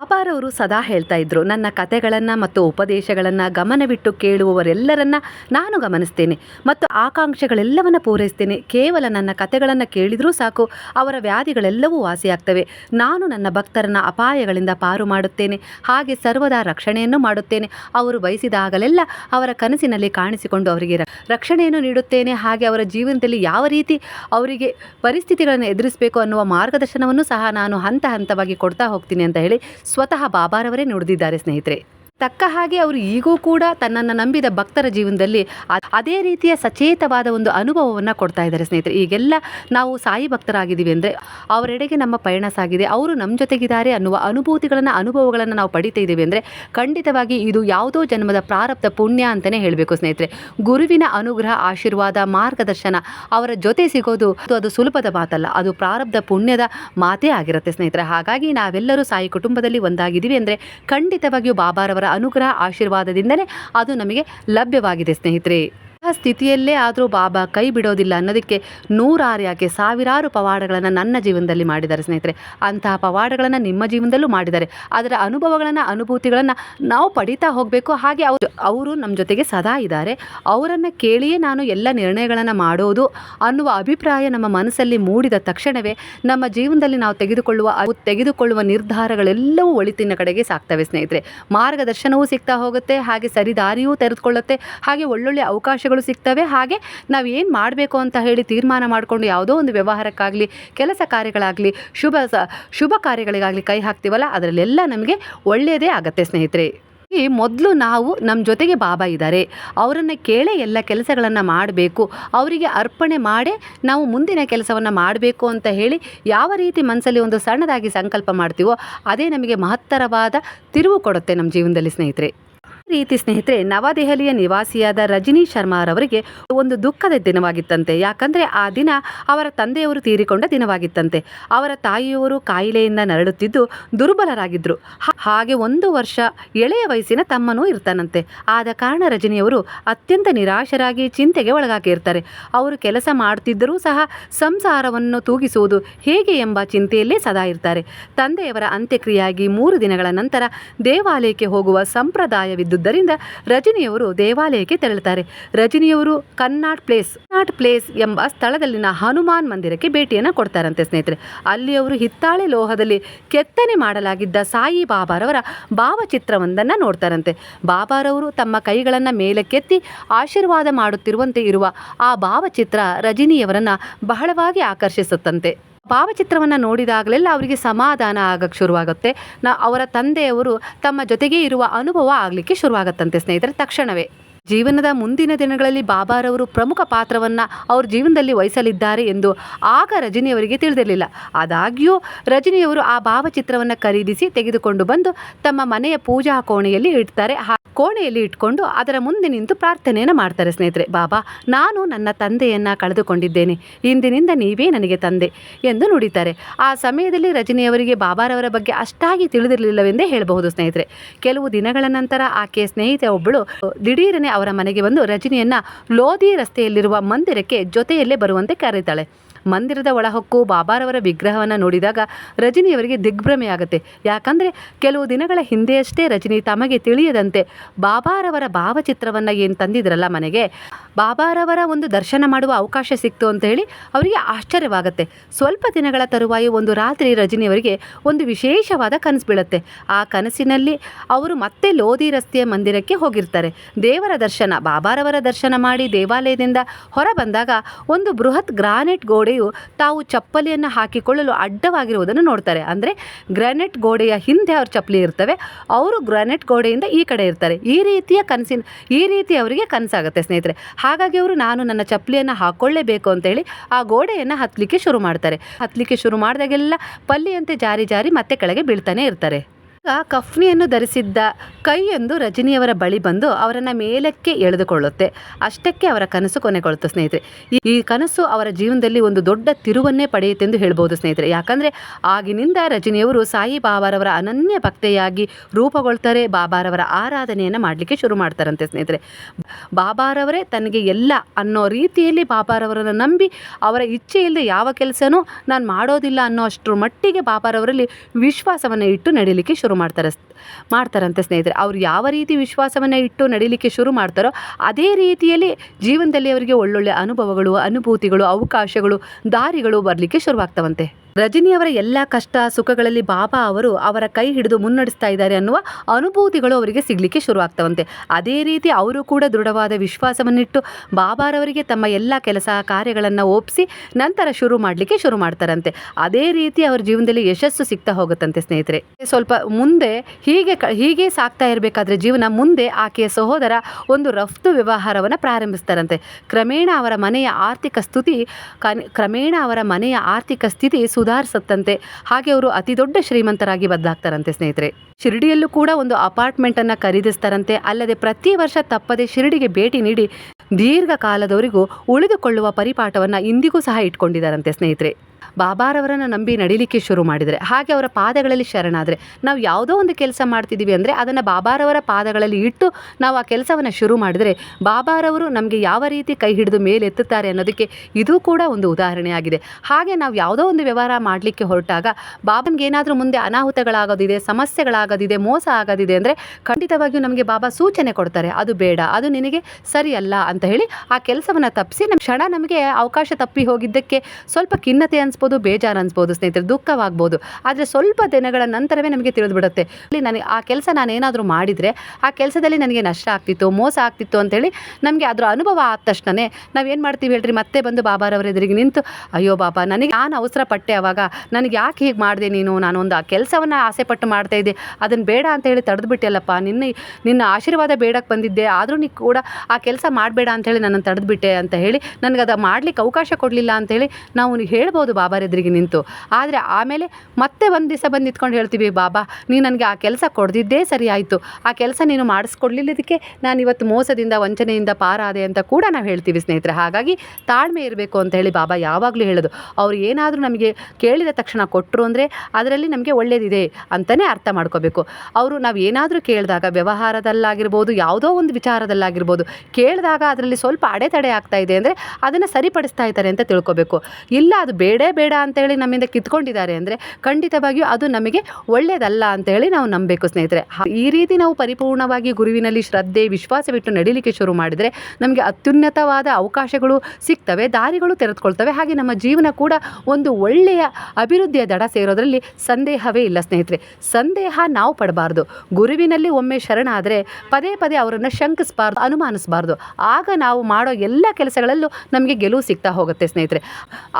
ಬಾಬಾರವರು ಸದಾ ಹೇಳ್ತಾ ಇದ್ರು, ನನ್ನ ಕತೆಗಳನ್ನು ಮತ್ತು ಉಪದೇಶಗಳನ್ನು ಗಮನವಿಟ್ಟು ಕೇಳುವವರೆಲ್ಲರನ್ನ ನಾನು ಗಮನಿಸ್ತೇನೆ ಮತ್ತು ಆಕಾಂಕ್ಷೆಗಳೆಲ್ಲವನ್ನ ಪೂರೈಸ್ತೇನೆ. ಕೇವಲ ನನ್ನ ಕತೆಗಳನ್ನು ಕೇಳಿದರೂ ಸಾಕು, ಅವರ ವ್ಯಾಧಿಗಳೆಲ್ಲವೂ ವಾಸಿಯಾಗ್ತವೆ. ನಾನು ನನ್ನ ಭಕ್ತರನ್ನು ಅಪಾಯಗಳಿಂದ ಪಾರು ಮಾಡುತ್ತೇನೆ, ಹಾಗೆ ಸರ್ವದಾ ರಕ್ಷಣೆಯನ್ನು ಮಾಡುತ್ತೇನೆ. ಅವರು ಬಯಸಿದಾಗಲೆಲ್ಲ ಅವರ ಕನಸಿನಲ್ಲಿ ಕಾಣಿಸಿಕೊಂಡು ಅವರಿಗೆ ರಕ್ಷಣೆಯನ್ನು ನೀಡುತ್ತೇನೆ, ಹಾಗೆ ಅವರ ಜೀವನದಲ್ಲಿ ಯಾವ ರೀತಿ ಅವರಿಗೆ ಪರಿಸ್ಥಿತಿಗಳನ್ನು ಎದುರಿಸಬೇಕು ಅನ್ನುವ ಮಾರ್ಗದರ್ಶನವನ್ನು ಸಹ ನಾನು ಹಂತ ಹಂತವಾಗಿ ಕೊಡ್ತಾ ಹೋಗ್ತೀನಿ ಅಂತ ಹೇಳಿ ಸ್ವತಃ ಬಾಬಾರವರೇ ನುಡಿದಿದ್ದಾರೆ ಸ್ನೇಹಿತರೆ. ತಕ್ಕ ಹಾಗೆ ಅವರು ಈಗೂ ಕೂಡ ತನ್ನನ್ನು ನಂಬಿದ ಭಕ್ತರ ಜೀವನದಲ್ಲಿ ಅದೇ ರೀತಿಯ ಸಚೇತವಾದ ಒಂದು ಅನುಭವವನ್ನು ಕೊಡ್ತಾ ಇದ್ದಾರೆ ಸ್ನೇಹಿತರೆ. ಈಗೆಲ್ಲ ನಾವು ಸಾಯಿ ಭಕ್ತರಾಗಿದ್ದೀವಿ ಅಂದರೆ ಅವರೆಡೆಗೆ ನಮ್ಮ ಪಯಣ ಸಾಗಿದೆ, ಅವರು ನಮ್ಮ ಜೊತೆಗಿದ್ದಾರೆ ಅನ್ನುವ ಅನುಭೂತಿಗಳನ್ನು, ಅನುಭವಗಳನ್ನು ನಾವು ಪಡಿತಾ ಇದ್ದೀವಿ ಅಂದರೆ ಖಂಡಿತವಾಗಿ ಇದು ಯಾವುದೋ ಜನ್ಮದ ಪ್ರಾರಬ್ಧ ಪುಣ್ಯ ಅಂತಲೇ ಹೇಳಬೇಕು ಸ್ನೇಹಿತರೆ. ಗುರುವಿನ ಅನುಗ್ರಹ, ಆಶೀರ್ವಾದ, ಮಾರ್ಗದರ್ಶನ ಅವರ ಜೊತೆ ಸಿಗೋದು ಅದು- ಸುಲಭದ ಮಾತಲ್ಲ, ಅದು ಪ್ರಾರಬ್ಧ ಪುಣ್ಯದ ಮಾತೇ ಆಗಿರುತ್ತೆ ಸ್ನೇಹಿತರೆ. ಹಾಗಾಗಿ ನಾವೆಲ್ಲರೂ ಸಾಯಿ ಕುಟುಂಬದಲ್ಲಿ ಒಂದಾಗಿದ್ದೀವಿ ಅಂದರೆ ಖಂಡಿತವಾಗಿಯೂ ಬಾಬಾರವರ ಅನುಗ್ರಹ ಆಶೀರ್ವಾದದಿಂದಲೇ ಅದು ನಮಗೆ ಲಭ್ಯವಾಗಿದೆ ಸ್ನೇಹಿತರೆ. ಸ್ಥಿತಿಯಲ್ಲೇ ಆದರೂ ಬಾಬಾ ಕೈ ಬಿಡೋದಿಲ್ಲ ಅನ್ನೋದಕ್ಕೆ ನೂರಾರು ಯಾಕೆ ಸಾವಿರಾರು ಪವಾಡಗಳನ್ನು ನನ್ನ ಜೀವನದಲ್ಲಿ ಮಾಡಿದ್ದಾರೆ ಸ್ನೇಹಿತರೆ. ಅಂತಹ ಪವಾಡಗಳನ್ನು ನಿಮ್ಮ ಜೀವನದಲ್ಲೂ ಮಾಡಿದ್ದಾರೆ. ಅದರ ಅನುಭವಗಳನ್ನು, ಅನುಭೂತಿಗಳನ್ನು ನಾವು ಪಡಿತಾ ಹೋಗಬೇಕು. ಹಾಗೆ ಅವರು ಅವರು ನಮ್ಮ ಜೊತೆಗೆ ಸದಾ ಇದ್ದಾರೆ. ಅವರನ್ನು ಕೇಳಿಯೇ ನಾನು ಎಲ್ಲ ನಿರ್ಣಯಗಳನ್ನು ಮಾಡೋದು ಅನ್ನುವ ಅಭಿಪ್ರಾಯ ನಮ್ಮ ಮನಸ್ಸಲ್ಲಿ ಮೂಡಿದ ತಕ್ಷಣವೇ ನಮ್ಮ ಜೀವನದಲ್ಲಿ ನಾವು ತೆಗೆದುಕೊಳ್ಳುವ ತೆಗೆದುಕೊಳ್ಳುವ ನಿರ್ಧಾರಗಳೆಲ್ಲವೂ ಒಳಿತಿನ ಕಡೆಗೆ ಸಾಕ್ತವೆ ಸ್ನೇಹಿತರೆ. ಮಾರ್ಗದರ್ಶನವೂ ಸಿಗ್ತಾ ಹೋಗುತ್ತೆ. ಹಾಗೆ ಸರಿದಾರಿಯೂ ತೆರೆದುಕೊಳ್ಳುತ್ತೆ. ಹಾಗೆ ಒಳ್ಳೊಳ್ಳೆ ಅವಕಾಶಗಳು ಸಿಗ್ತವೆ. ಹಾಗೆ ನಾವು ಏನು ಮಾಡಬೇಕು ಅಂತ ಹೇಳಿ ತೀರ್ಮಾನ ಮಾಡಿಕೊಂಡು ಯಾವುದೋ ಒಂದು ವ್ಯವಹಾರಕ್ಕಾಗಲಿ, ಕೆಲಸ ಕಾರ್ಯಗಳಾಗಲಿ, ಶುಭ ಶುಭ ಕಾರ್ಯಗಳಿಗಾಗಲಿ ಕೈ ಹಾಕ್ತೀವಲ್ಲ, ಅದರಲ್ಲೆಲ್ಲ ನಮಗೆ ಒಳ್ಳೆಯದೇ ಆಗುತ್ತೆ ಸ್ನೇಹಿತರೆ. ಈ ಮೊದಲು ನಾವು ನಮ್ಮ ಜೊತೆಗೆ ಬಾಬಾ ಇದ್ದಾರೆ. ಅವರನ್ನು ಕೇಳೇ ಎಲ್ಲ ಕೆಲಸಗಳನ್ನು ಮಾಡಬೇಕು. ಅವರಿಗೆ ಅರ್ಪಣೆ ಮಾಡೇ ನಾವು ಮುಂದಿನ ಕೆಲಸವನ್ನು ಮಾಡಬೇಕು ಅಂತ ಹೇಳಿ ಯಾವ ರೀತಿ ಮನಸ್ಸಲ್ಲಿ ಒಂದು ಸಣ್ಣದಾಗಿ ಸಂಕಲ್ಪ ಮಾಡ್ತೀವೋ, ಅದೇ ನಮಗೆ ಮಹತ್ತರವಾದ ತಿರುವು ಕೊಡುತ್ತೆ ನಮ್ಮ ಜೀವನದಲ್ಲಿ ಸ್ನೇಹಿತರೆ. ರೀತಿ ಸ್ನೇಹಿತರೆ, ನವದೆಹಲಿಯ ನಿವಾಸಿಯಾದ ರಜನಿ ಶರ್ಮಾರವರಿಗೆ ಒಂದು ದುಃಖದ ದಿನವಾಗಿತ್ತಂತೆ. ಯಾಕಂದ್ರೆ ಆ ದಿನ ಅವರ ತಂದೆಯವರು ತೀರಿಕೊಂಡ ದಿನವಾಗಿತ್ತಂತೆ. ಅವರ ತಾಯಿಯವರು ಕಾಯಿಲೆಯಿಂದ ನರಳುತ್ತಿದ್ದು ದುರ್ಬಲರಾಗಿದ್ದರು ಹಾಗೆ ಒಂದು ವರ್ಷ ಎಳೆಯ ವಯಸ್ಸಿನ ತಮ್ಮನೂ ಇರ್ತಾನಂತೆ. ಆದ ಕಾರಣ ರಜನಿಯವರು ಅತ್ಯಂತ ನಿರಾಶರಾಗಿ ಚಿಂತೆಗೆ ಒಳಗಾಗಿರ್ತಾರೆ ಅವರು ಕೆಲಸ ಮಾಡ್ತಿದ್ದರೂ ಸಹ ಸಂಸಾರವನ್ನು ತೂಗಿಸುವುದು ಹೇಗೆ ಎಂಬ ಚಿಂತೆಯಲ್ಲೇ ಸದಾ ಇರ್ತಾರೆ. ತಂದೆಯವರ ಅಂತ್ಯಕ್ರಿಯೆಯಾಗಿ ಮೂರು ದಿನಗಳ ನಂತರ ದೇವಾಲಯಕ್ಕೆ ಹೋಗುವ ಸಂಪ್ರದಾಯವಿದ್ದುದರಿಂದ ರಜನಿಯವರು ದೇವಾಲಯಕ್ಕೆ ತೆರಳುತ್ತಾರೆ. ರಜನಿಯವರು ಕನ್ನಾಟ್ ಪ್ಲೇಸ್ ಕನ್ನಾಟ್ ಪ್ಲೇಸ್ ಎಂಬ ಸ್ಥಳದಲ್ಲಿನ ಹನುಮಾನ್ ಮಂದಿರಕ್ಕೆ ಭೇಟಿಯನ್ನು ಕೊಡ್ತಾರಂತೆ ಸ್ನೇಹಿತರೆ. ಅಲ್ಲಿ ಅವರು ಹಿತ್ತಾಳೆ ಲೋಹದಲ್ಲಿ ಕೆತ್ತನೆ ಮಾಡಲಾಗಿದ್ದ ಸಾಯಿ ಬಾಬಾರವರ ಭಾವಚಿತ್ರವೊಂದನ್ನು ನೋಡ್ತಾರಂತೆ. ಬಾಬಾರವರು ತಮ್ಮ ಕೈಗಳನ್ನು ಮೇಲಕ್ಕೆತ್ತಿ ಆಶೀರ್ವಾದ ಮಾಡುತ್ತಿರುವಂತೆ ಇರುವ ಆ ಭಾವಚಿತ್ರ ರಜನಿಯವರನ್ನು ಬಹಳವಾಗಿ ಆಕರ್ಷಿಸುತ್ತಂತೆ. ಭಾವಚಿತ್ರವನ್ನು ನೋಡಿದಾಗಲೆಲ್ಲ ಅವರಿಗೆ ಸಮಾಧಾನ ಆಗಕ್ಕೆ ಶುರುವಾಗುತ್ತೆ. ನ, ಅವರ ತಂದೆಯವರು ತಮ್ಮ ಜೊತೆಗೇ ಇರುವ ಅನುಭವ ಆಗಲಿಕ್ಕೆ ಶುರುವಾಗುತ್ತಂತೆ ಸ್ನೇಹಿತರೆ, ತಕ್ಷಣವೇ. ಜೀವನದ ಮುಂದಿನ ದಿನಗಳಲ್ಲಿ ಬಾಬಾರವರು ಪ್ರಮುಖ ಪಾತ್ರವನ್ನು ಅವ್ರ ಜೀವನದಲ್ಲಿ ವಹಿಸಲಿದ್ದಾರೆ ಎಂದು ಆಗ ರಜನಿಯವರಿಗೆ ತಿಳಿದಿರಲಿಲ್ಲ. ಆದಾಗ್ಯೂ, ರಜನಿಯವರು ಆ ಭಾವಚಿತ್ರವನ್ನು ಖರೀದಿಸಿ ತೆಗೆದುಕೊಂಡು ಬಂದು ತಮ್ಮ ಮನೆಯ ಪೂಜಾ ಕೋಣೆಯಲ್ಲಿ ಇಡ್ತಾರೆ. ಕೋಣೆಯಲ್ಲಿ ಇಟ್ಕೊಂಡು ಅದರ ಮುಂದೆ ನಿಂತು ಪ್ರಾರ್ಥನೆಯನ್ನು ಮಾಡ್ತಾರೆ ಸ್ನೇಹಿತರೆ, ಬಾಬಾ, ನಾನು ನನ್ನ ತಂದೆಯನ್ನು ಕಳೆದುಕೊಂಡಿದ್ದೇನೆ. ಇಂದಿನಿಂದ ನೀವೇ ನನಗೆ ತಂದೆ ಎಂದು ನುಡಿತಾರೆ. ಆ ಸಮಯದಲ್ಲಿ ರಜನಿಯವರಿಗೆ ಬಾಬಾರವರ ಬಗ್ಗೆ ಅಷ್ಟಾಗಿ ತಿಳಿದಿರಲಿಲ್ಲವೆಂದೇ ಹೇಳಬಹುದು ಸ್ನೇಹಿತರೆ. ಕೆಲವು ದಿನಗಳ ನಂತರ ಆಕೆಯ ಸ್ನೇಹಿತೆ ಒಬ್ಬಳು ದಿಢೀರನೆ ಅವರ ಮನೆಗೆ ಬಂದು ರಜನಿಯನ್ನು ಲೋಧಿ ರಸ್ತೆಯಲ್ಲಿರುವ ಮಂದಿರಕ್ಕೆ ಜೊತೆಯಲ್ಲೇ ಬರುವಂತೆ ಕರೀತಾಳೆ ಮಂದಿರದ ಒಳಹೊಕ್ಕು ಬಾಬಾರವರ ವಿಗ್ರಹವನ್ನು ನೋಡಿದಾಗ ರಜನಿಯವರಿಗೆ ದಿಗ್ಭ್ರಮೆಯಾಗುತ್ತೆ. ಯಾಕಂದರೆ ಕೆಲವು ದಿನಗಳ ಹಿಂದೆಯಷ್ಟೇ ರಜನಿ ತಮಗೆ ತಿಳಿಯದಂತೆ ಬಾಬಾರವರ ಭಾವಚಿತ್ರವನ್ನು ಏನು ತಂದಿದ್ರಲ್ಲ ಮನೆಗೆ, ಬಾಬಾರವರ ಒಂದು ದರ್ಶನ ಮಾಡುವ ಅವಕಾಶ ಸಿಕ್ತು ಅಂತ ಹೇಳಿ ಅವರಿಗೆ ಆಶ್ಚರ್ಯವಾಗುತ್ತೆ. ಸ್ವಲ್ಪ ದಿನಗಳ ತರುವಾಯ ಒಂದು ರಾತ್ರಿ ರಜನಿಯವರಿಗೆ ಒಂದು ವಿಶೇಷವಾದ ಕನಸು ಬೀಳುತ್ತೆ. ಆ ಕನಸಿನಲ್ಲಿ ಅವರು ಮತ್ತೆ ಲೋಧಿ ರಸ್ತೆಯ ಮಂದಿರಕ್ಕೆ ಹೋಗಿರ್ತಾರೆ. ದೇವರ ದರ್ಶನ, ಬಾಬಾರವರ ದರ್ಶನ ಮಾಡಿ ದೇವಾಲಯದಿಂದ ಹೊರ ಬಂದಾಗ ಒಂದು ಬೃಹತ್ ಗ್ರಾನೈಟ್ ಗೋಡೆಯು ತಾವು ಚಪ್ಪಲಿಯನ್ನು ಹಾಕಿಕೊಳ್ಳಲು ಅಡ್ಡವಾಗಿರುವುದನ್ನು ನೋಡ್ತಾರೆ. ಅಂದರೆ ಗ್ರಾನೈಟ್ ಗೋಡೆಯ ಹಿಂದೆ ಅವ್ರ ಚಪ್ಪಲಿ ಇರ್ತವೆ, ಅವರು ಗ್ರಾನೈಟ್ ಗೋಡೆಯಿಂದ ಈ ಕಡೆ ಇರ್ತಾರೆ. ಈ ರೀತಿಯ ಕನಸಿನ, ಈ ರೀತಿ ಅವರಿಗೆ ಕನಸಾಗುತ್ತೆ ಸ್ನೇಹಿತರೆ. ಹಾಗಾಗಿ ಅವರು, ನಾನು ನನ್ನ ಚಪ್ಪಲಿಯನ್ನು ಹಾಕೊಳ್ಳೇಬೇಕು ಅಂತೇಳಿ ಆ ಗೋಡೆಯನ್ನು ಹತ್ತಲಿಕ್ಕೆ ಶುರು ಮಾಡ್ತಾರೆ. ಹತ್ತಲಿಕ್ಕೆ ಶುರು ಮಾಡಿದಾಗೆಲ್ಲ ಪಲ್ಲಿಯಂತೆ ಜಾರಿ ಜಾರಿ ಮತ್ತೆ ಕೆಳಗೆ ಬೀಳ್ತಾನೆ ಇರ್ತಾರೆ. ಆಗ ಕಫ್ನಿಯನ್ನು ಧರಿಸಿದ್ದ ಕೈಯೊಂದು ರಜನಿಯವರ ಬಳಿ ಬಂದು ಅವರನ್ನು ಮೇಲಕ್ಕೆ ಎಳೆದುಕೊಳ್ಳುತ್ತೆ. ಅಷ್ಟಕ್ಕೆ ಅವರ ಕನಸು ಕೊನೆಗೊಳ್ಳುತ್ತೆ ಸ್ನೇಹಿತರೆ. ಈ- ಕನಸು ಅವರ ಜೀವನದಲ್ಲಿ ಒಂದು ದೊಡ್ಡ ತಿರುವನ್ನೇ ಪಡೆಯುತ್ತೆಂದು ಹೇಳ್ಬೋದು ಸ್ನೇಹಿತರೆ. ಯಾಕಂದರೆ ಆಗಿನಿಂದ ರಜನಿಯವರು ಸಾಯಿ ಬಾಬಾರವರ ಅನನ್ಯ ಭಕ್ತೆಯಾಗಿ ರೂಪುಗೊಳ್ತಾರೆ, ಬಾಬಾರವರ ಆರಾಧನೆಯನ್ನು ಮಾಡಲಿಕ್ಕೆ ಶುರು ಮಾಡ್ತಾರಂತೆ ಸ್ನೇಹಿತರೆ. ಬಾಬಾರವರೇ ತನಗೆ ಎಲ್ಲ ಅನ್ನೋ ರೀತಿಯಲ್ಲಿ ಬಾಬಾರವರನ್ನು ನಂಬಿ ಅವರ ಇಚ್ಛೆ ಯಾವ ಕೆಲಸನೂ ನಾನು ಮಾಡೋದಿಲ್ಲ ಅನ್ನೋ ಅಷ್ಟರ ಮಟ್ಟಿಗೆ ಬಾಬಾರವರಲ್ಲಿ ವಿಶ್ವಾಸವನ್ನು ಇಟ್ಟು ನಡೀಲಿಕ್ಕೆ ಶುರು ಮಾಡ್ತಾರೆ ಮಾಡ್ತಾರಂತೆ ಸ್ನೇಹಿತರೆ. ಅವ್ರು ಯಾವ ರೀತಿ ವಿಶ್ವಾಸವನ್ನು ಇಟ್ಟು ನಡೀಲಿಕ್ಕೆ ಶುರು ಮಾಡ್ತಾರೋ ಅದೇ ರೀತಿಯಲ್ಲಿ ಜೀವನದಲ್ಲಿ ಅವರಿಗೆ ಒಳ್ಳೊಳ್ಳೆ ಅನುಭವಗಳು, ಅನುಭೂತಿಗಳು, ಅವಕಾಶಗಳು, ದಾರಿಗಳು ಬರಲಿಕ್ಕೆ ಶುರುವಾಗ್ತವಂತೆ. ರಜನಿಯವರ ಎಲ್ಲ ಕಷ್ಟ, ಸುಖಗಳಲ್ಲಿ ಬಾಬಾ ಅವರು ಅವರ ಕೈ ಹಿಡಿದು ಮುನ್ನಡೆಸ್ತಾ ಇದ್ದಾರೆ ಅನ್ನುವ ಅನುಭೂತಿಗಳು ಅವರಿಗೆ ಸಿಗಲಿಕ್ಕೆ ಶುರುವಾಗ್ತವಂತೆ. ಅದೇ ರೀತಿ ಅವರು ಕೂಡ ದೃಢವಾದ ವಿಶ್ವಾಸವನ್ನಿಟ್ಟು ಬಾಬಾರವರಿಗೆ ತಮ್ಮ ಎಲ್ಲ ಕೆಲಸ ಕಾರ್ಯಗಳನ್ನು ಒಪ್ಪಿಸಿ ನಂತರ ಶುರು ಮಾಡಲಿಕ್ಕೆ ಶುರು ಮಾಡ್ತಾರಂತೆ. ಅದೇ ರೀತಿ ಅವರ ಜೀವನದಲ್ಲಿ ಯಶಸ್ಸು ಸಿಗ್ತಾ ಹೋಗುತ್ತಂತೆ ಸ್ನೇಹಿತರೆ. ಸ್ವಲ್ಪ ಮುಂದೆ ಹೀಗೆ ಹೀಗೆ ಸಾಕ್ತಾ ಇರಬೇಕಾದ್ರೆ ಜೀವನ ಮುಂದೆ ಆಕೆಯ ಸಹೋದರ ಒಂದು ರಫ್ತು ವ್ಯವಹಾರವನ್ನು ಪ್ರಾರಂಭಿಸ್ತಾರಂತೆ. ಕ್ರಮೇಣ ಅವರ ಮನೆಯ ಆರ್ಥಿಕ ಸ್ಥಿತಿ ಕ್ರಮೇಣ ಅವರ ಮನೆಯ ಆರ್ಥಿಕ ಸ್ಥಿತಿ ಸುಧಾರಿಸುತ್ತಂತೆ. ಹಾಗೆ ಅವರು ಅತಿ ದೊಡ್ಡ ಶ್ರೀಮಂತರಾಗಿ ಬದಲಾಗ್ತಾರಂತೆ ಸ್ನೇಹಿತರೆ. ಶಿರಡಿಯಲ್ಲೂ ಕೂಡ ಒಂದು ಅಪಾರ್ಟ್ಮೆಂಟನ್ನು ಖರೀದಿಸ್ತಾರಂತೆ. ಅಲ್ಲದೆ ಪ್ರತಿ ವರ್ಷ ತಪ್ಪದೆ ಶಿರಡಿಗೆ ಭೇಟಿ ನೀಡಿ ದೀರ್ಘಕಾಲದವರೆಗೂ ಉಳಿದುಕೊಳ್ಳುವ ಪರಿಪಾಠವನ್ನು ಇಂದಿಗೂ ಸಹ ಇಟ್ಕೊಂಡಿದ್ದಾರಂತೆ ಸ್ನೇಹಿತರೆ. ಬಾಬಾರವರನ್ನು ನಂಬಿ ನಡಿಲಿಕ್ಕೆ ಶುರು ಮಾಡಿದರೆ, ಹಾಗೆ ಅವರ ಪಾದಗಳಲ್ಲಿ ಶರಣಾದರೆ, ನಾವು ಯಾವುದೋ ಒಂದು ಕೆಲಸ ಮಾಡ್ತಿದ್ದೀವಿ ಅಂದರೆ ಅದನ್ನು ಬಾಬಾರವರ ಪಾದಗಳಲ್ಲಿ ಇಟ್ಟು ನಾವು ಆ ಕೆಲಸವನ್ನು ಶುರು ಮಾಡಿದರೆ, ಬಾಬಾರವರು ನಮಗೆ ಯಾವ ರೀತಿ ಕೈ ಹಿಡಿದು ಮೇಲೆತ್ತುತ್ತಾರೆ ಅನ್ನೋದಕ್ಕೆ ಇದು ಕೂಡ ಒಂದು ಉದಾಹರಣೆಯಾಗಿದೆ. ಹಾಗೆ ನಾವು ಯಾವುದೋ ಒಂದು ವ್ಯವಹಾರ ಮಾಡಲಿಕ್ಕೆ ಹೊರಟಾಗ, ಬಾಬನ್ಗೆ ಏನಾದರೂ ಮುಂದೆ ಅನಾಹುತಗಳಾಗೋದಿದೆ, ಸಮಸ್ಯೆಗಳಾಗೋದಿದೆ, ಮೋಸ ಆಗೋದಿದೆ ಅಂದರೆ ಖಂಡಿತವಾಗಿಯೂ ನಮಗೆ ಬಾಬಾ ಸೂಚನೆ ಕೊಡ್ತಾರೆ, ಅದು ಬೇಡ, ಅದು ನಿನಗೆ ಸರಿಯಲ್ಲ ಅಂತ ಹೇಳಿ ಆ ಕೆಲಸವನ್ನು ತಪ್ಪಿಸಿ ನಮ್ಮ ಕ್ಷಣ ನಮಗೆ ಅವಕಾಶ ತಪ್ಪಿ ಹೋಗಿದ್ದಕ್ಕೆ ಸ್ವಲ್ಪ ಖಿನ್ನತೆ ಅನಿಸ್ಬೋದು, ಬೇಜಾರು ಅನಿಸ್ಬೋದು, ಸ್ನೇಹಿತರೆ, ದುಃಖವಾಗ್ಬೋದು. ಆದರೆ ಸ್ವಲ್ಪ ದಿನಗಳ ನಂತರವೇ ನಮಗೆ ತಿಳಿದು ಬಿಡುತ್ತೆ. ಇಲ್ಲಿ ನನಗೆ ಆ ಕೆಲಸ ನಾನು ಏನಾದರೂ ಮಾಡಿದರೆ, ಆ ಕೆಲಸದಲ್ಲಿ ನನಗೆ ನಷ್ಟ ಆಗ್ತಿತ್ತು, ಮೋಸ ಆಗ್ತಿತ್ತು ಅಂತೇಳಿ ನಮಗೆ ಅದರ ಅನುಭವ ಆದ ತಕ್ಷಣವೇ ನಾವೇನು ಮಾಡ್ತೀವಿ ಹೇಳ್ರಿ? ಮತ್ತೆ ಬಂದು ಬಾಬಾರವರ ಎದುರಿಗೆ ನಿಂತು, ಅಯ್ಯೋ ಬಾಬಾ, ನನಗೆ ನಾನು ಅವಸರ ಪಟ್ಟೆ ಅವಾಗ. ನನಗೆ ಯಾಕೆ ಹೀಗೆ ಮಾಡಿದೆ ನೀನು? ನಾನು ಒಂದು ಆ ಕೆಲಸವನ್ನು ಆಸೆ ಪಟ್ಟು ಮಾಡ್ತಾ ಇದ್ದೆ. ಅದನ್ನು ಬೇಡ ಅಂತ ಹೇಳಿ ತಡೆದುಬಿಟ್ಟೆಲ್ಲಪ್ಪ ನಿನ್ನ ನಿನ್ನ ಆಶೀರ್ವಾದ ಬೇಡಕ್ಕೆ ಬಂದಿದ್ದೆ. ಆದರೂ ನೀ ಕೂಡ ಆ ಕೆಲಸ ಮಾಡಬೇಡ ಅಂತೇಳಿ ನನ್ನನ್ನು ತಡೆದುಬಿಟ್ಟೆ ಅಂತ ಹೇಳಿ ನನಗೆ ಅದು ಮಾಡ್ಲಿಕ್ಕೆ ಅವಕಾಶ ಕೊಡಲಿಲ್ಲ ಅಂತೇಳಿ ನಾವು ಹೇಳ್ಬೋದು ಬಾಬಾರ ಎದುರಿಗೆ ನಿಂತು. ಆದರೆ ಆಮೇಲೆ ಮತ್ತೆ ಒಂದು ದಿವಸ ಬಂದು ನಿಂತ್ಕೊಂಡು ಹೇಳ್ತೀವಿ, ಬಾಬಾ, ನೀನು ನನಗೆ ಆ ಕೆಲಸ ಕೊಡದಿದ್ದೇ ಸರಿ ಆಯಿತು. ಆ ಕೆಲಸ ನೀನು ಮಾಡಿಸ್ಕೊಡ್ಲಿಲ್ಲದಕ್ಕೆ ನಾನು ಇವತ್ತು ಮೋಸದಿಂದ, ವಂಚನೆಯಿಂದ ಪಾರಾದೆ ಅಂತ ಕೂಡ ನಾವು ಹೇಳ್ತೀವಿ ಸ್ನೇಹಿತರೆ. ಹಾಗಾಗಿ ತಾಳ್ಮೆ ಇರಬೇಕು ಅಂತ ಹೇಳಿ ಬಾಬಾ ಯಾವಾಗಲೂ ಹೇಳೋದು. ಅವ್ರು ಏನಾದರೂ ನಮಗೆ ಕೇಳಿದ ತಕ್ಷಣ ಕೊಟ್ಟರು ಅಂದರೆ ಅದರಲ್ಲಿ ನಮಗೆ ಒಳ್ಳೆಯದಿದೆ ಅಂತಲೇ ಅರ್ಥ ಮಾಡ್ಕೋಬೇಕು. ಅವರು ನಾವು ಏನಾದರೂ ಕೇಳಿದಾಗ, ವ್ಯವಹಾರದಲ್ಲಾಗಿರ್ಬೋದು, ಯಾವುದೋ ಒಂದು ವಿಚಾರದಲ್ಲಾಗಿರ್ಬೋದು, ಕೇಳಿದಾಗ ಅದರಲ್ಲಿ ಸ್ವಲ್ಪ ಅಡೆತಡೆ ಆಗ್ತಾ ಇದೆ ಅಂದರೆ ಅದನ್ನು ಸರಿಪಡಿಸ್ತಾ ಇದ್ದಾರೆ ಅಂತ ತಿಳ್ಕೊಬೇಕು. ಇಲ್ಲ, ಅದು ಬೇಡೇ ಬೇಡ ಅಂತೇಳಿ ನಮ್ಮಿಂದ ಕಿತ್ಕೊಂಡಿದ್ದಾರೆ ಅಂದರೆ ಖಂಡಿತವಾಗಿಯೂ ಅದು ನಮಗೆ ಒಳ್ಳೆಯದಲ್ಲ ಅಂತೇಳಿ ನಾವು ನಂಬಬೇಕು ಸ್ನೇಹಿತರೆ. ಈ ರೀತಿ ನಾವು ಪರಿಪೂರ್ಣವಾಗಿ ಗುರುವಿನಲ್ಲಿ ಶ್ರದ್ಧೆ ವಿಶ್ವಾಸವಿಟ್ಟು ನಡೀಲಿಕ್ಕೆ ಶುರು ಮಾಡಿದರೆ ನಮಗೆ ಅತ್ಯುನ್ನತವಾದ ಅವಕಾಶಗಳು ಸಿಗ್ತವೆ, ದಾರಿಗಳು ತೆರೆದುಕೊಳ್ತವೆ. ಹಾಗೆ ನಮ್ಮ ಜೀವನ ಕೂಡ ಒಂದು ಒಳ್ಳೆಯ ಅಭಿವೃದ್ಧಿಯ ದಡ ಸೇರೋದರಲ್ಲಿ ಸಂದೇಹವೇ ಇಲ್ಲ ಸ್ನೇಹಿತರೆ. ಸಂದೇಹ ನಾವು ಪಡಬಾರ್ದು. ಗುರುವಿನಲ್ಲಿ ಒಮ್ಮೆ ಶರಣಾದರೆ ಪದೇ ಪದೇ ಅವರನ್ನು ಶಂಕಿಸಬಾರ್ದು, ಅನುಮಾನಿಸಬಾರ್ದು. ಆಗ ನಾವು ಮಾಡೋ ಎಲ್ಲ ಕೆಲಸಗಳಲ್ಲೂ ನಮಗೆ ಗೆಲುವು ಸಿಗ್ತಾ ಹೋಗುತ್ತೆ ಸ್ನೇಹಿತರೆ.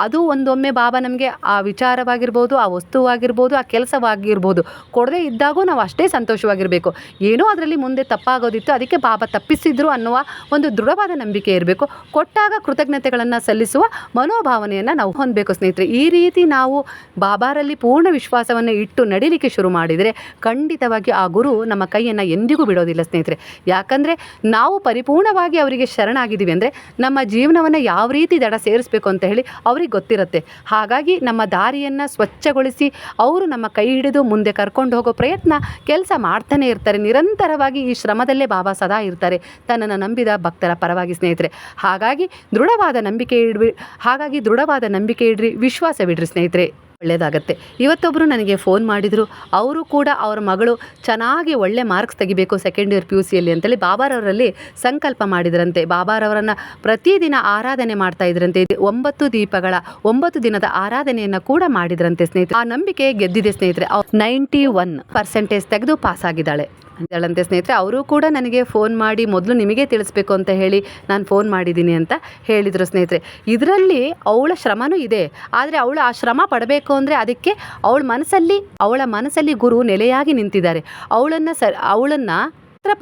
ಅದು ಒಂದೊಮ್ಮೆ ಬಾಬಾ ನಮಗೆ ಆ ವಿಚಾರವಾಗಿರ್ಬೋದು, ಆ ವಸ್ತುವಾಗಿರ್ಬೋದು, ಆ ಕೆಲಸವಾಗಿರ್ಬೋದು, ಕೊಡದೇ ಇದ್ದಾಗೂ ನಾವು ಅಷ್ಟೇ ಸಂತೋಷವಾಗಿರಬೇಕು. ಏನೋ ಅದರಲ್ಲಿ ಮುಂದೆ ತಪ್ಪಾಗೋದಿತ್ತು, ಅದಕ್ಕೆ ಬಾಬಾ ತಪ್ಪಿಸಿದ್ರು ಅನ್ನುವ ಒಂದು ದೃಢವಾದ ನಂಬಿಕೆ ಇರಬೇಕು. ಕೊಟ್ಟಾಗ ಕೃತಜ್ಞತೆಗಳನ್ನು ಸಲ್ಲಿಸುವ ಮನೋಭಾವನೆಯನ್ನು ನಾವು ಹೊಂದಬೇಕು ಸ್ನೇಹಿತರೆ. ಈ ರೀತಿ ನಾವು ಬಾಬಾರಲ್ಲಿ ಪೂರ್ಣ ವಿಶ್ವಾಸವನ್ನು ಇಟ್ಟು ನಡೀಲಿಕ್ಕೆ ಶುರು ಮಾಡಿದರೆ ಖಂಡಿತವಾಗಿ ಆ ಗುರು ನಮ್ಮ ಕೈಯನ್ನು ಎಂದಿಗೂ ಬಿಡೋದಿಲ್ಲ ಸ್ನೇಹಿತರೆ. ಯಾಕಂದರೆ ನಾವು ಪರಿಪೂರ್ಣವಾಗಿ ಅವರಿಗೆ ಶರಣಾಗಿದ್ದೀವಿ ಅಂದರೆ ನಮ್ಮ ಜೀವನವನ್ನು ಯಾವ ರೀತಿ ದಡ ಸೇರಿಸಬೇಕು ಅಂತ ಹೇಳಿ ಅವ್ರಿಗೆ ಗೊತ್ತಿರುತ್ತೆ. ಹಾಗಾಗಿ ನಮ್ಮ ದಾರಿಯನ್ನು ಸ್ವಚ್ಛಗೊಳಿಸಿ ಅವರು ನಮ್ಮ ಕೈ ಹಿಡಿದು ಮುಂದೆ ಕರ್ಕೊಂಡು ಹೋಗೋ ಪ್ರಯತ್ನ ಕೆಲಸ ಮಾಡ್ತಾನೆ ಇರ್ತಾರೆ. ನಿರಂತರವಾಗಿ ಈ ಶ್ರಮದಲ್ಲೇ ಬಾಬಾ ಸದಾ ಇರ್ತಾರೆ. ತನ್ನನ್ನು ನಂಬಿದ ಭಕ್ತರ ಪರವಾಗಿ ಸ್ನೇಹಿತರೆ. ಹಾಗಾಗಿ ದೃಢವಾದ ನಂಬಿಕೆ ಇಡ್ವಿ, ಹಾಗಾಗಿ ದೃಢವಾದ ನಂಬಿಕೆ ಇಡ್ರಿ, ವಿಶ್ವಾಸವಿಡ್ರಿ ಸ್ನೇಹಿತರೆ. ಒಳ್ಳೆಯದಾಗತ್ತೆ ಇವತ್ತೊಬ್ಬರು ನನಗೆ ಫೋನ್ ಮಾಡಿದರು. ಅವರು ಕೂಡ ಅವರ ಮಗಳು ಚೆನ್ನಾಗಿ ಒಳ್ಳೆ ಮಾರ್ಕ್ಸ್ ತೆಗಿಬೇಕು ಸೆಕೆಂಡ್ ಇಯರ್ ಪಿ ಯು ಸಿಯಲ್ಲಿ ಅಂತೇಳಿ ಬಾಬಾರವರಲ್ಲಿ ಸಂಕಲ್ಪ ಮಾಡಿದ್ರಂತೆ. ಬಾಬಾರವರನ್ನು ಪ್ರತಿದಿನ ಆರಾಧನೆ ಮಾಡ್ತಾ ಇದ್ರಂತೆ. ಇದು ಒಂಬತ್ತು ದೀಪಗಳ, ಒಂಬತ್ತು ದಿನದ ಆರಾಧನೆಯನ್ನು ಕೂಡ ಮಾಡಿದ್ರಂತೆ ಸ್ನೇಹಿತರೆ. ಆ ನಂಬಿಕೆ ಗೆದ್ದಿದೆ ಸ್ನೇಹಿತರೆ. ನೈಂಟಿ ಒನ್ ಪರ್ಸೆಂಟೇಜ್ ತೆಗೆದು ಪಾಸ್ ಆಗಿದ್ದಾಳೆ. ಅಂತೇಳಂತೆ ಸ್ನೇಹಿತರೆ, ಅವರು ಕೂಡ ನನಗೆ ಫೋನ್ ಮಾಡಿ ಮೊದಲು ನಿಮಗೆ ತಿಳಿಸ್ಬೇಕು ಅಂತ ಹೇಳಿ ನಾನು ಫೋನ್ ಮಾಡಿದ್ದೀನಿ ಅಂತ ಹೇಳಿದರು ಸ್ನೇಹಿತರೆ. ಇದರಲ್ಲಿ ಅವಳ ಶ್ರಮನೂ ಇದೆ. ಆದರೆ ಅವಳು ಆ ಶ್ರಮ ಪಡಬೇಕು ಅಂದರೆ ಅದಕ್ಕೆ ಅವಳ ಮನಸ್ಸಲ್ಲಿ ಅವಳ ಮನಸ್ಸಲ್ಲಿ ಗುರು ನೆಲೆಯಾಗಿ ನಿಂತಿದ್ದಾರೆ. ಅವಳನ್ನು ಸ, ಅವಳನ್ನು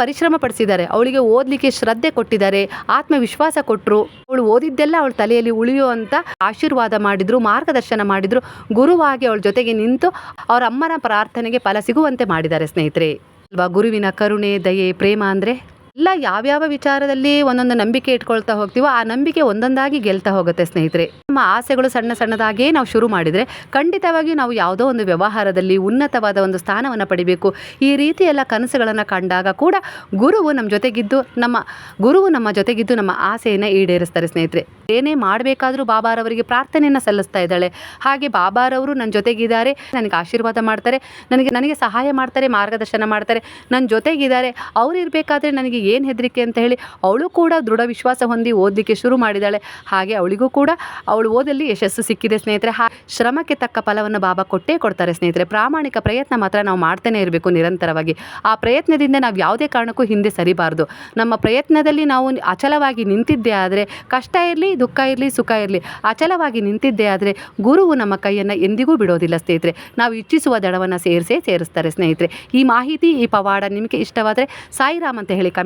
ಪರಿಶ್ರಮ ಪಡಿಸಿದ್ದಾರೆ. ಅವಳಿಗೆ ಓದಲಿಕ್ಕೆ ಶ್ರದ್ಧೆ ಕೊಟ್ಟಿದ್ದಾರೆ, ಆತ್ಮವಿಶ್ವಾಸ ಕೊಟ್ಟರು ಅವಳು ಓದಿದ್ದೆಲ್ಲ ಅವಳ ತಲೆಯಲ್ಲಿ ಉಳಿಯುವಂಥ ಆಶೀರ್ವಾದ ಮಾಡಿದ್ರು, ಮಾರ್ಗದರ್ಶನ ಮಾಡಿದ್ರು. ಗುರುವಾಗಿ ಅವಳ ಜೊತೆಗೆ ನಿಂತು ಅವರ ಅಮ್ಮನ ಪ್ರಾರ್ಥನೆಗೆ ಫಲ ಸಿಗುವಂತೆ ಮಾಡಿದ್ದಾರೆ ಸ್ನೇಹಿತರೆ. ಅಲ್ವಾ ಗುರುವಿನ ಕರುಣೆ ದಯೆ ಪ್ರೇಮ ಅಂದರೆ? ಎಲ್ಲ ಯಾವ್ಯಾವ ವಿಚಾರದಲ್ಲಿ ಒಂದೊಂದು ನಂಬಿಕೆ ಇಟ್ಕೊಳ್ತಾ ಹೋಗ್ತೀವೋ ಆ ನಂಬಿಕೆ ಒಂದೊಂದಾಗಿ ಗೆಲ್ತಾ ಹೋಗುತ್ತೆ ಸ್ನೇಹಿತರೆ. ನಮ್ಮ ಆಸೆಗಳು ಸಣ್ಣ ಸಣ್ಣದಾಗೇ ನಾವು ಶುರು ಮಾಡಿದರೆ ಖಂಡಿತವಾಗಿ ನಾವು ಯಾವುದೋ ಒಂದು ವ್ಯವಹಾರದಲ್ಲಿ ಉನ್ನತವಾದ ಒಂದು ಸ್ಥಾನವನ್ನು ಪಡಿಬೇಕು. ಈ ರೀತಿ ಎಲ್ಲ ಕನಸುಗಳನ್ನು ಕಂಡಾಗ ಕೂಡ ಗುರುವು ನಮ್ಮ ಜೊತೆಗಿದ್ದು, ನಮ್ಮ ಗುರುವು ನಮ್ಮ ಜೊತೆಗಿದ್ದು ನಮ್ಮ ಆಸೆಯನ್ನು ಈಡೇರಿಸ್ತಾರೆ ಸ್ನೇಹಿತರೆ. ಏನೇ ಮಾಡಬೇಕಾದರೂ ಬಾಬಾರವರಿಗೆ ಪ್ರಾರ್ಥನೆಯನ್ನು ಸಲ್ಲಿಸ್ತಾ ಇದ್ದಾಳೆ. ಹಾಗೆ ಬಾಬಾರವರು ನನ್ನ ಜೊತೆಗಿದ್ದಾರೆ, ನನಗೆ ಆಶೀರ್ವಾದ ಮಾಡ್ತಾರೆ, ನನಗೆ ನನಗೆ ಸಹಾಯ ಮಾಡ್ತಾರೆ, ಮಾರ್ಗದರ್ಶನ ಮಾಡ್ತಾರೆ ನನ್ನ ಜೊತೆಗಿದ್ದಾರೆ, ಅವರು ಇರಬೇಕಾದ್ರೆ ನನಗೆ ಏನು ಹೆದರಿಕೆ ಅಂತ ಹೇಳಿ ಅವಳು ಕೂಡ ದೃಢ ವಿಶ್ವಾಸ ಹೊಂದಿ ಓದಲಿಕ್ಕೆ ಶುರು ಮಾಡಿದಾಳೆ. ಹಾಗೆ ಅವಳಿಗೂ ಕೂಡ ಅವಳು ಓದಲ್ಲಿ ಯಶಸ್ಸು ಸಿಕ್ಕಿದೆ ಸ್ನೇಹಿತರೆ. ಹಾ, ಶ್ರಮಕ್ಕೆ ತಕ್ಕ ಫಲವನ್ನು ಬಾಬಾ ಕೊಟ್ಟೇ ಕೊಡ್ತಾರೆ ಸ್ನೇಹಿತರೆ. ಪ್ರಾಮಾಣಿಕ ಪ್ರಯತ್ನ ಮಾತ್ರ ನಾವು ಮಾಡ್ತಾನೆ ಇರಬೇಕು ನಿರಂತರವಾಗಿ. ಆ ಪ್ರಯತ್ನದಿಂದ ನಾವು ಯಾವುದೇ ಕಾರಣಕ್ಕೂ ಹಿಂದೆ ಸರಿಬಾರ್ದು. ನಮ್ಮ ಪ್ರಯತ್ನದಲ್ಲಿ ನಾವು ಅಚಲವಾಗಿ ನಿಂತಿದ್ದೇ ಆದರೆ, ಕಷ್ಟ ಇರಲಿ, ದುಃಖ ಇರಲಿ, ಸುಖ ಇರಲಿ, ಅಚಲವಾಗಿ ನಿಂತಿದ್ದೇ ಆದರೆ ಗುರುವು ನಮ್ಮ ಕೈಯನ್ನು ಎಂದಿಗೂ ಬಿಡೋದಿಲ್ಲ ಸ್ನೇಹಿತರೆ. ನಾವು ಇಚ್ಛಿಸುವ ದಡವನ್ನು ಸೇರಿಸೇ ಸೇರಿಸ್ತಾರೆ ಸ್ನೇಹಿತರೆ. ಈ ಮಾಹಿತಿ, ಈ ಪವಾಡ ನಿಮಗೆ ಇಷ್ಟವಾದರೆ ಸಾಯಿರಾಮ್ ಅಂತ ಹೇಳಿ